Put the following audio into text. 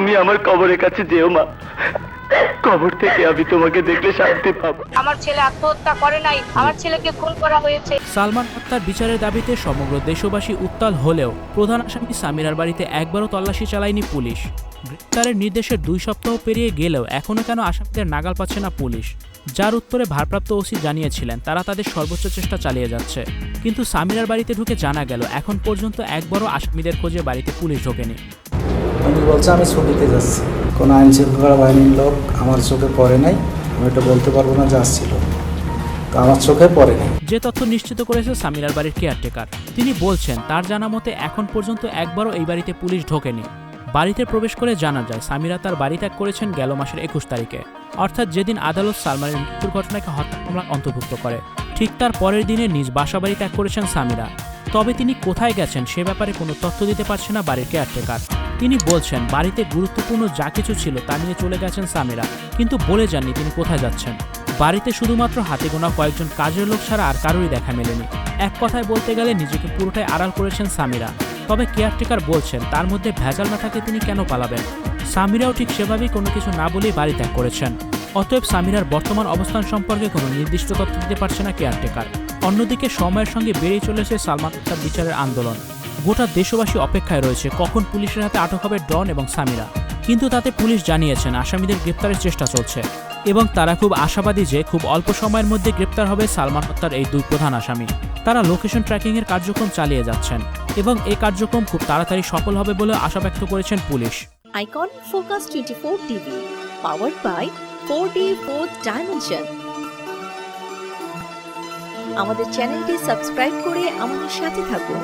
তুমি আমার কবরের কাছে যেও মা। কবর থেকে আমি তোমাকে দেখলে শান্তি পাবো। আমার ছেলে আত্মহত্যা করে নাই আমার ছেলেকে খুন করা হয়েছে। সালমান হত্যার বিচারের দাবিতে সমগ্র দেশবাসী উত্তাল হলেও প্রধান আসামি সামিরার বাড়িতে একবারও তল্লাশি চালায়নি পুলিশ। গ্রেপ্তারের নির্দেশের দুই সপ্তাহ পেরিয়ে গেলেও এখনও কেন আসামিদের নাগাল পাচ্ছে না পুলিশ? যার উত্তরে ভারপ্রাপ্ত ওসি জানিয়েছিলেন তারা তাদের সর্বোচ্চ চেষ্টা চালিয়ে যাচ্ছে। কিন্তু সামিরার বাড়িতে ঢুকে জানা গেল এখন পর্যন্ত একবারও আসামিদের খোঁজে বাড়িতে পুলিশ ঢোকেনি। বলছে, আমি ছুটিতে যাচ্ছি। কোনো আইন শৃঙ্খলা বাহিনীর লোক আমার চোখে পড়ে নাই। আমি এটা বলতে পারব না যে আসছিল। আমার চোখে পড়ে নাই। যে তথ্য নিশ্চিত করেছে সামিরার বাড়ির কেয়ারটেকার। তিনি বলছেন, তার জানা মতে এখন পর্যন্ত একবারও এই বাড়িতে পুলিশ ঢোকেনি। বাড়িতে প্রবেশ করে জানা যায়, সামিরা তার বাড়ি ত্যাগ করেছেন গেল মাসের একুশ তারিখে। অর্থাৎ যেদিন আদালত সালমানের মৃত্যুর ঘটনাকে হত্যা মামলা অন্তর্ভুক্ত করে, ঠিক তার পরের দিনে নিজ বাসাবাড়ি ত্যাগ করেছেন সামিরা। তবে তিনি কোথায় গেছেন সে ব্যাপারে কোনো তথ্য দিতে পারছে না বাড়ির কেয়ারটেকার। তিনি বলছেন, বাড়িতে গুরুত্বপূর্ণ যা কিছু ছিল তা নিয়ে চলে গেছেন সামিরা, কিন্তু বলে যাননি তিনি কোথায় যাচ্ছেন। বাড়িতে শুধুমাত্র হাতে গোনা কয়েকজন কাজের লোক ছাড়া আর কারোরই দেখা মেলেনি। এক কথায় বলতে গেলে নিজেকে পুরোটাই আড়াল করেছেন সামিরা। তবে কেয়ারটেকার বলছেন, তার মধ্যে ভেজাল না থাকে তিনি কেন পালাবেন? সামিরাও ঠিক সেভাবেই কোনো কিছু না বলেই বাড়ি ত্যাগ করেছেন। অতএব সামিরার বর্তমান অবস্থান সম্পর্কে কোনো নির্দিষ্ট তথ্য দিতে পারছে না কেয়ারটেকার। অন্যদিকে সময়ের সঙ্গে বেড়েই চলেছে সালমান হত্যার বিচারের আন্দোলন। গোটা দেশবাসী অপেক্ষায় রয়েছে কখন পুলিশের হাতে আটক হবে ডন এবং সামিরা। কিন্তু তাতে পুলিশ জানিয়েছেন, আসামিদের গ্রেপ্তারের চেষ্টা চলছে। এবং তারা খুব আশাবাদী যে খুব অল্প সময়ের মধ্যে গ্রেপ্তার হবে সালমান হত্যার এই দুই প্রধান আসামি। তারা লোকেশন ট্র্যাকিংয়ের কার্যক্রম চালিয়ে যাচ্ছেন এবং এই কার্যক্রম খুব তাড়াতাড়ি সফল হবে বলে আশা ব্যক্ত করেছেন police. Icon focus twenty four TV powered by four D fourth dimension আমাদের চ্যানেলটি সাবস্ক্রাইব করে আমাদের সাথে থাকুন।